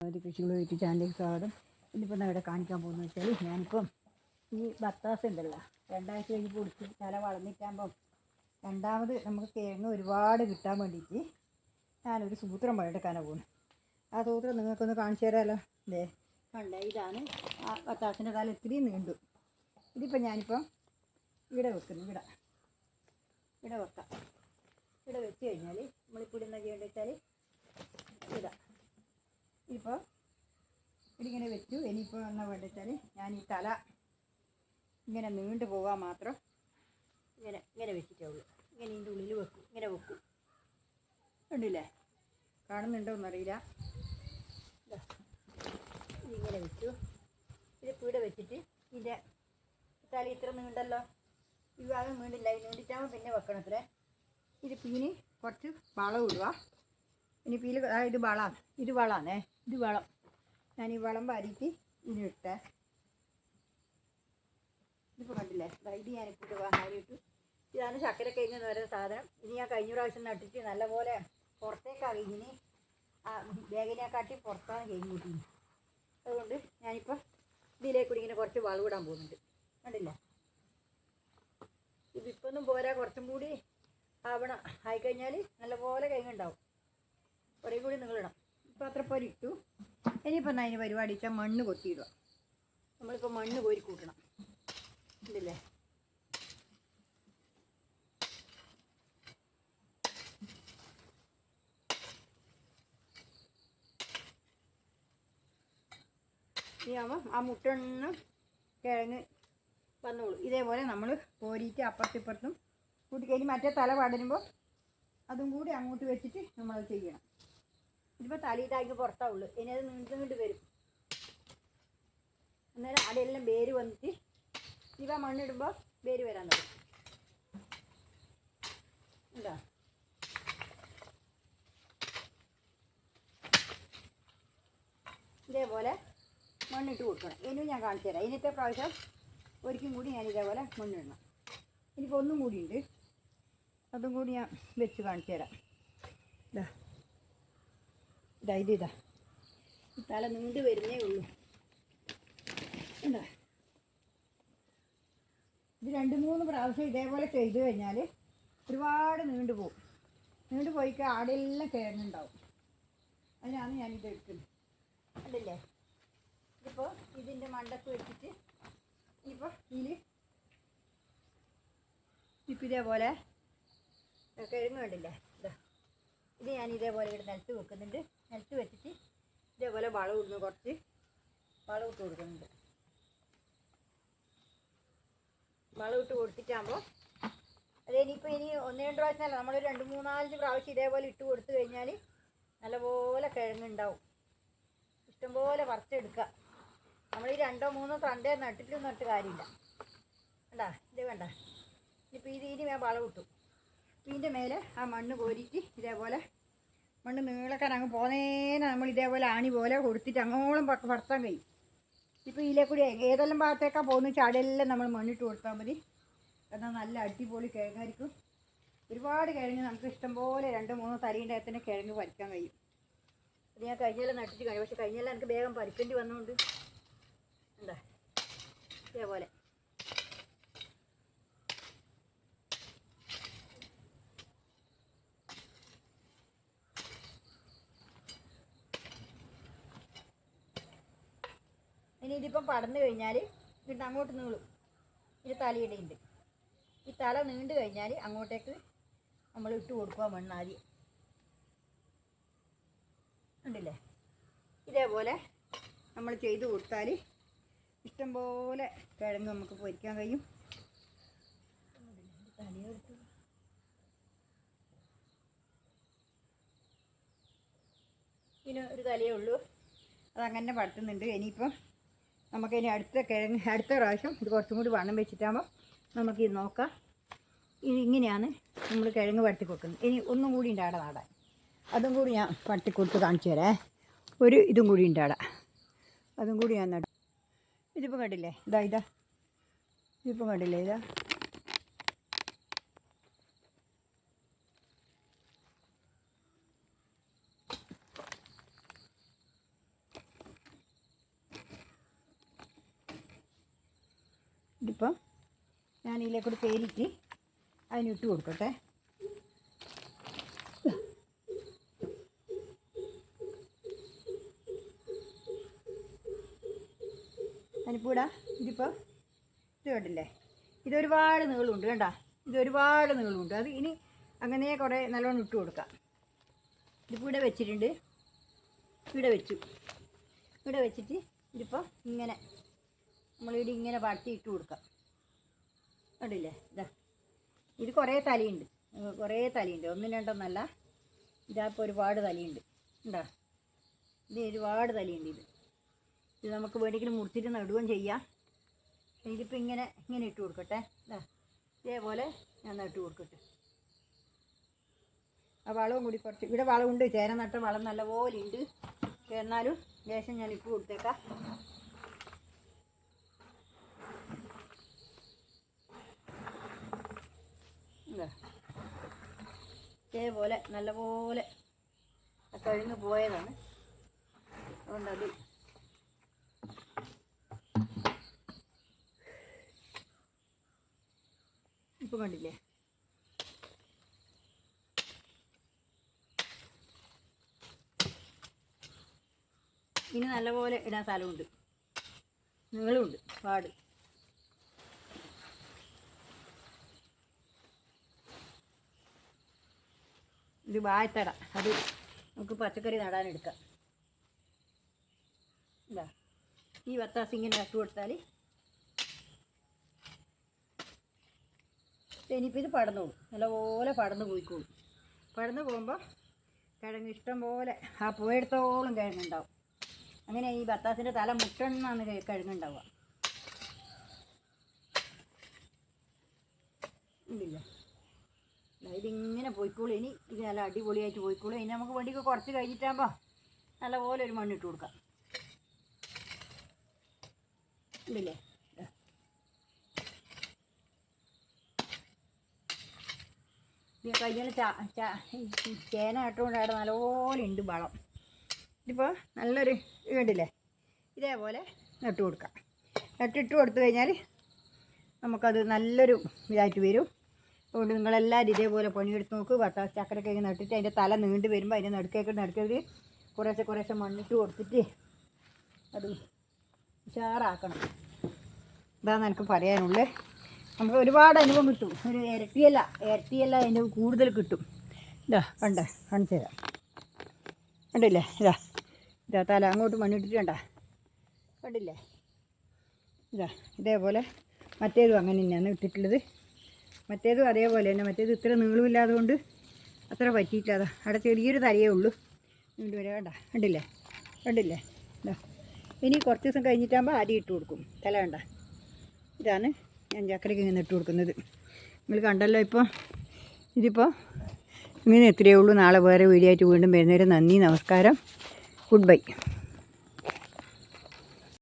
ഒരു കൃഷികൾ യൂട്യൂബ് ചാനലിലേക്ക് സ്വാഗതം. ഇന്നിപ്പോൾ ഇവിടെ കാണിക്കാൻ പോകുന്നത് വെച്ചാൽ ഞാനിപ്പം ഈ ബത്താസ് ഉണ്ടല്ലോ രണ്ടാഴ്ച കഴിഞ്ഞ് പൊടിച്ച് തല വളർന്നിട്ടാകുമ്പം രണ്ടാമത് നമുക്ക് കിഴങ്ങ് ഒരുപാട് കിട്ടാൻ വേണ്ടിയിട്ട് ഞാനൊരു സൂത്രം പണിയെടുക്കാനാണ് പോകുന്നത് ആ സൂത്രം നിങ്ങൾക്കൊന്ന് കാണിച്ചു തരാമല്ലോ ദേ കണ്ട ഇതാണ് ആ ബത്താസിന്റെ കാലം ഇത്തിരി നീണ്ടു. ഇതിപ്പോൾ ഞാനിപ്പം ഇവിടെ വെക്കുന്നു ഇവിടെ. ഇവിടെ വെക്കാം. ഇവിടെ വെച്ച് കഴിഞ്ഞാൽ നമ്മളിപ്പോൾ ഇടുന്ന ചെയ്യേണ്ടത് വെച്ചാൽ ഇതാ. ഇപ്പോൾ ഇതിങ്ങനെ വെച്ചു. ഇനിയിപ്പോൾ എന്നാ വേണ്ട വെച്ചാൽ ഞാൻ ഈ തല ഇങ്ങനെ നീണ്ടു പോകാൻ മാത്രം ഇങ്ങനെ ഇങ്ങനെ വെച്ചിട്ടേ ഉള്ളൂ ഇങ്ങനെ ഇതിന്റെ ഉള്ളിൽ വെക്കും. ഇങ്ങനെ വെക്കും. കണ്ടില്ലേ? കാണുന്നുണ്ടോ എന്നറിയില്ല. ഇതിങ്ങനെ വെച്ചു. ഇത് ഇവിടെ വെച്ചിട്ട് ഇതിന്റെ തല ഇത്ര നീണ്ടല്ലോ? ഈ ഭാഗം നീണ്ടില്ല. ഈ നീണ്ടിട്ടാകുമ്പോൾ പിന്നെ വെക്കണത്രേ ഇത് പീന് കുറച്ച് വളം ഇടുക. ഇനി പീൽ ആ ഇത് വളമാണ് ഇത് വളമാണേ ഇത് വളം. ഞാൻ ഈ വളം വാരിയിട്ട് ഇതിലിട്ടെ ഇതിപ്പോൾ കണ്ടില്ലേ? ഇത് ഞാനിപ്പോൾ വാരിയിട്ടു. ഇതാണ് ശർക്കര കഴിഞ്ഞ് എന്ന് പറയുന്ന സാധനം. ഇനി ഞാൻ കഴിഞ്ഞ പ്രാവശ്യം നട്ടിട്ട് നല്ലപോലെ പുറത്തേക്കാണ് ഇനി ആ ബാഗിനെക്കാട്ടി പുറത്താണ് കഴിഞ്ഞ് കൂട്ടിയത് അതുകൊണ്ട് ഞാനിപ്പോൾ ഇതിലേക്ക് കൂടി ഇങ്ങനെ കുറച്ച് വളം ഇടാൻ പോകുന്നുണ്ട്. കണ്ടില്ലേ? ഇതിപ്പോൾ ഒന്നും പോരാ കുറച്ചും കൂടി ആവണം. ആയിക്കഴിഞ്ഞാൽ നല്ലപോലെ കഴിഞ്ഞുണ്ടാവും കുറേ കൂടി നിങ്ങളിടാം. ഇപ്പം അത്ര പോലെ ഇട്ടു. ഇനിയിപ്പം എന്നാ അതിന് പരിപാടി വെച്ചാൽ മണ്ണ് കൊത്തിയിടുക. നമ്മളിപ്പോൾ മണ്ണ് കോരി കൂട്ടണം. ഇല്ലേ ഇനിയാകുമ്പോൾ ആ മുട്ടെണ്ണ കിഴങ്ങ് വന്നോളൂ. ഇതേപോലെ നമ്മൾ കോരിയിട്ട് അപ്പുറത്തിപ്പുറത്തും കൂട്ടിക്കഴിഞ്ഞ് മറ്റേ തല പടരുമ്പോൾ അതും കൂടി അങ്ങോട്ട് വെച്ചിട്ട് നമ്മൾ ചെയ്യണം. ഇതിപ്പോൾ തലയിട്ടാക്കി പുറത്താവുള്ളൂ ഇനി അത് നീണ്ടു നീണ്ട് വരും. അന്നേരം അവിടെയെല്ലാം വേര് വന്നിട്ട് ഇവ മണ്ണിടുമ്പോൾ വേര് വരാൻ തുടങ്ങും. ഉണ്ടോ? ഇതേപോലെ മണ്ണിട്ട് കൊടുക്കണം. ഇനിയും ഞാൻ കാണിച്ചു തരാം. ഇനിത്തെ പ്രാവശ്യം ഒരിക്കലും കൂടി ഞാൻ ഇതേപോലെ മണ്ണിടണം. ഒന്നും കൂടിയുണ്ട് അതും കൂടി ഞാൻ വെച്ച് കാണിച്ചു തരാം. ഇതാ ഇതാ ഇത് തല നീണ്ട് വരുന്നേ ഉള്ളൂ. ഇത് രണ്ട് മൂന്ന് പ്രാവശ്യം ഇതേപോലെ ചെയ്തു കഴിഞ്ഞാൽ ഒരുപാട് നീണ്ടു പോകും നീണ്ടു പോയിക്ക് ആടെല്ലാം കിഴങ്ങുണ്ടാവും അതിനാണ് ഞാനിത് എടുക്കുന്നത്. അല്ലല്ലേ ഇതിപ്പോൾ ഇതിന്റെ മണ്ടക്ക് വെച്ചിട്ട് ഇപ്പോൾ ഇതിൽ ഇപ്പം ഇതേപോലെ കിഴങ്ങ് കണ്ടില്ലേ? ഇത്. ഞാൻ ഇതേപോലെ ഇവിടെ നിലത്ത് വെക്കുന്നുണ്ട്. നിലത്ത് വെച്ചിട്ട് ഇതേപോലെ വളം ഇടുന്നു കുറച്ച് വളം ഇട്ട് കൊടുക്കുന്നുണ്ട്. വളം ഇട്ട് കൊടുത്തിട്ടാകുമ്പോൾ അത് ഇനിയിപ്പോൾ ഇനി ഒന്ന് രണ്ട് പ്രാവശ്യമല്ല നമ്മൾ രണ്ട് മൂന്നാലഞ്ച് പ്രാവശ്യം ഇതേപോലെ ഇട്ട് കൊടുത്തു കഴിഞ്ഞാൽ നല്ലപോലെ കിഴങ്ങുണ്ടാവും. ഇഷ്ടംപോലെ വറുത്തെടുക്കുക. നമ്മൾ ഈ രണ്ടോ മൂന്നോ തണ്ടേ നട്ടിട്ട് നട്ട് കാര്യമില്ല. വേണ്ട ഇത് വേണ്ട ഇനിയിപ്പോൾ ഇത് ഇനി വളം ഇട്ടു. ഇതിന്റെ മേലെ ആ മണ്ണ് കോരിയിട്ട് ഇതേപോലെ മണ്ണ് നീളക്കാൻ അങ്ങ് പോന്നേനെ നമ്മൾ ഇതേപോലെ ആണി പോലെ കൊടുത്തിട്ട് അങ്ങോളം പക്ക പടത്താൻ കഴിയും. ഇപ്പോൾ ഇതിലെ കൂടി ഏതെല്ലാം ഭാഗത്തേക്കാണ് പോകുന്ന ചാടെല്ലാം നമ്മൾ മണ്ണിട്ട് കൊടുത്താൽ മതി. എന്നാൽ നല്ല അടിപൊളി കിഴങ്ങായിരിക്കും. ഒരുപാട് കിഴങ്ങ് നമുക്ക് ഇഷ്ടംപോലെ രണ്ട് മൂന്ന് തരീന്റെ അകത്തന്നെ കിഴങ്ങ് പറിക്കാൻ കഴിയും. അത് ഞാൻ കഴിഞ്ഞെല്ലാം നട്ടിട്ട് കഴിയും പക്ഷെ കഴിഞ്ഞെല്ലാം എനിക്ക് വേഗം പറിക്കേണ്ടി വന്നുകൊണ്ട് എന്താ ഇതേപോലെ. ഇനി ഇതിപ്പം പടന്നു കഴിഞ്ഞാൽ പിന്നെ അങ്ങോട്ട് നീളും. ഇത് തലയിടയുണ്ട് ഈ തല നീണ്ടു കഴിഞ്ഞാൽ അങ്ങോട്ടേക്ക് നമ്മൾ ഇട്ട് കൊടുക്കുക മണ്ണ് ആദ്യം ഉണ്ടല്ലേ ഇതേപോലെ നമ്മൾ ചെയ്ത് കൊടുത്താൽ ഇഷ്ടംപോലെ കിഴങ്ങ് നമുക്ക് പൊരിക്കാൻ കഴിയും. ഇനി ഒരു തലയേ ഉള്ളൂ. അതങ്ങനെ പടത്തുന്നുണ്ട് ഇനിയിപ്പം നമുക്കിനി അടുത്ത കിഴങ്ങ് അടുത്ത പ്രാവശ്യം ഇത് കുറച്ചും കൂടി വണ്ണം വെച്ചിട്ടാകുമ്പോൾ നമുക്ക് ഇത് നോക്കാം. ഇത് ഇങ്ങനെയാണ് നമ്മൾ കിഴങ്ങ് പട്ടി കൊടുക്കുന്നത്. ഇനി ഒന്നും കൂടി ഉണ്ട് അവിടെ നാടാൻ. അതും കൂടി ഞാൻ പട്ടി കൊടുത്ത് കാണിച്ചു തരാം. ഒരു ഇതും കൂടി ഉണ്ട് അവിടെ അതും കൂടി ഞാൻ നടും ഇതിപ്പോൾ കണ്ടില്ലേ? ഇതാ ഇതാ. ഇതിപ്പോൾ കണ്ടില്ലേ? ഇതാ. ഇതിപ്പം ഞാൻ ഇതിലേക്കൂടെ പേരിട്ട് അതിനിട്ട് കൊടുക്കട്ടെ. അതിനിപ്പൂടാ ഇതിപ്പോൾ ഇത് കണ്ടില്ലേ? ഇതൊരുപാട് നീളമുണ്ട് കണ്ട? ഇതൊരുപാട് നീളമുണ്ട്. അത് ഇനി അങ്ങനെ കുറേ നല്ലോണം ഇട്ട് കൊടുക്കാം. ഇതിപ്പോൾ ഇവിടെ വെച്ചിട്ടുണ്ട്. ഇവിടെ വെച്ചു. ഇവിടെ വെച്ചിട്ട് ഇതിപ്പോൾ ഇങ്ങനെ നമ്മളിവിടെ ഇങ്ങനെ ഇട്ട് കൊടുക്കാം. കണ്ടില്ലേ? ഇതാ ഇത് കുറേ തലയുണ്ട്. കുറേ തലയുണ്ട്. ഒന്നും രണ്ടൊന്നല്ല. ഇതാപ്പോൾ ഒരുപാട് തലയുണ്ട്. ഉണ്ടോ ഇത് ഒരുപാട് തലയുണ്ട് ഇത്. ഇത് നമുക്ക് വേണമെങ്കിലും മുറിച്ചിട്ട് നടുകയും ചെയ്യാം. ഇതിപ്പോൾ ഇങ്ങനെ ഇങ്ങനെ ഇട്ട് കൊടുക്കട്ടെ. ഇതാ ഇതേപോലെ ഞാൻ നട്ട് കൊടുക്കട്ടെ. ആ വളവും കൂടി കുറച്ച്. ഇവിടെ വളമുണ്ട് ചേന നട്ട വളം നല്ലപോലെ ഉണ്ട്. എന്നാലും ലേശം ഞാൻ ഇട്ട് കൊടുത്തേക്കാം. ഇതേപോലെ നല്ലപോലെ കഴിഞ്ഞ് പോയതാണ്. അതുകൊണ്ടത് ഇപ്പം കണ്ടില്ലേ? ഇനി നല്ലപോലെ ഇടാൻ സ്ഥലമുണ്ട്. നിങ്ങളുമുണ്ട് പാട്. ഇത് വാഴത്തട അത് നമുക്ക് പച്ചക്കറി നടാനെടുക്കാം. ഇതാ. ഈ വത്താസ് ഇങ്ങനെ നട്ടു കൊടുത്താൽ ഇനിയിപ്പോൾ ഇത് പടന്നു പോകും നല്ലപോലെ പടന്നു പോയിക്കോളും. പടന്നു പോകുമ്പോൾ കിഴങ്ങ് ഇഷ്ടം പോലെ ആ പോയെടുത്തോളം കിഴങ്ങുണ്ടാവും. അങ്ങനെ ഈ ബത്താസിന്റെ തല മുട്ടെണ്ണാണ് കിഴങ്ങുണ്ടാവുക. ഇല്ല ഇതിങ്ങനെ പോയിക്കോളൂ. ഇനി ഇത് നല്ല അടിപൊളിയായിട്ട് പോയിക്കോളൂ. ഇനി നമുക്ക് വണ്ടിക്ക് കുറച്ച് കഴിഞ്ഞിട്ടാകുമ്പോൾ നല്ലപോലെ ഒരു മണ്ണിട്ട് കൊടുക്കാം. ഇല്ലേ ഇത് കഴിഞ്ഞാൽ ചേന ഇട്ടുകൊണ്ട് അവിടെ നല്ലപോലെ ഉണ്ട് വളം. ഇതിപ്പോൾ നല്ലൊരു കണ്ടില്ലേ? ഇതേപോലെ നട്ട് കൊടുക്കാം. നട്ടിട്ട് കൊടുത്തു കഴിഞ്ഞാൽ നമുക്കത് നല്ലൊരു ഇതായിട്ട് വരും. അതുകൊണ്ട് നിങ്ങളെല്ലാവരും ഇതേപോലെ പണിയെടുത്ത് നോക്ക്. വട്ടാസ് ചക്കരക്കേക്ക് നട്ടിട്ട് അതിന്റെ തല നീണ്ടു വരുമ്പോൾ അതിന്റെ നടുക്കേക്ക് നടുക്കരുത് കുറേശ്ശെ കുറേശ്ശെ മണ്ണിട്ട് കൊടുത്തിട്ട് അത് ഉഷാറാക്കണം. ഇതാണ് എനിക്ക് പറയാനുള്ളത് നമുക്ക് ഒരുപാട് അനുഭവം കിട്ടും. ഒരു ഇരട്ടിയല്ല ഇരട്ടിയല്ല അതിന്റെ കൂടുതൽ കിട്ടും. ഇതാ കണ്ട? കാണിച്ചു തരാം. കണ്ടില്ലേ? ഇതാ ഇതാ തല അങ്ങോട്ട് മണ്ണിട്ടിട്ട് കണ്ട? കണ്ടില്ലേ? ഇതാ ഇതേപോലെ മറ്റേതും അങ്ങനെ തന്നെയാണ് ഇട്ടിട്ടുള്ളത്. മറ്റേതും അതേപോലെ തന്നെ. മറ്റേത് ഇത്ര നീളമില്ലാതെ കൊണ്ട് അത്ര പറ്റിയിട്ടില്ല. അതാ അവിടെ ചെറിയൊരു തലയേ ഉള്ളൂ. വീണ്ടും വരെ വേണ്ട കണ്ടില്ലേ? കണ്ടില്ലേ? ഇതാ. ഇനി കുറച്ച് ദിവസം കഴിഞ്ഞിട്ടാകുമ്പോൾ ആദ്യം ഇട്ട് കൊടുക്കും. തല വേണ്ട ഇതാണ് ഞാൻ ചക്കരയ്ക്ക് ഇങ്ങനെ ഇട്ട് കൊടുക്കുന്നത്. നിങ്ങൾ കണ്ടല്ലോ ഇപ്പോൾ. ഇതിപ്പോൾ ഇങ്ങനെ എത്രയേ ഉള്ളൂ. നാളെ വേറെ വീഡിയോ ആയിട്ട് വീണ്ടും വരുന്നവരെ നന്ദി നമസ്കാരം. Good bye.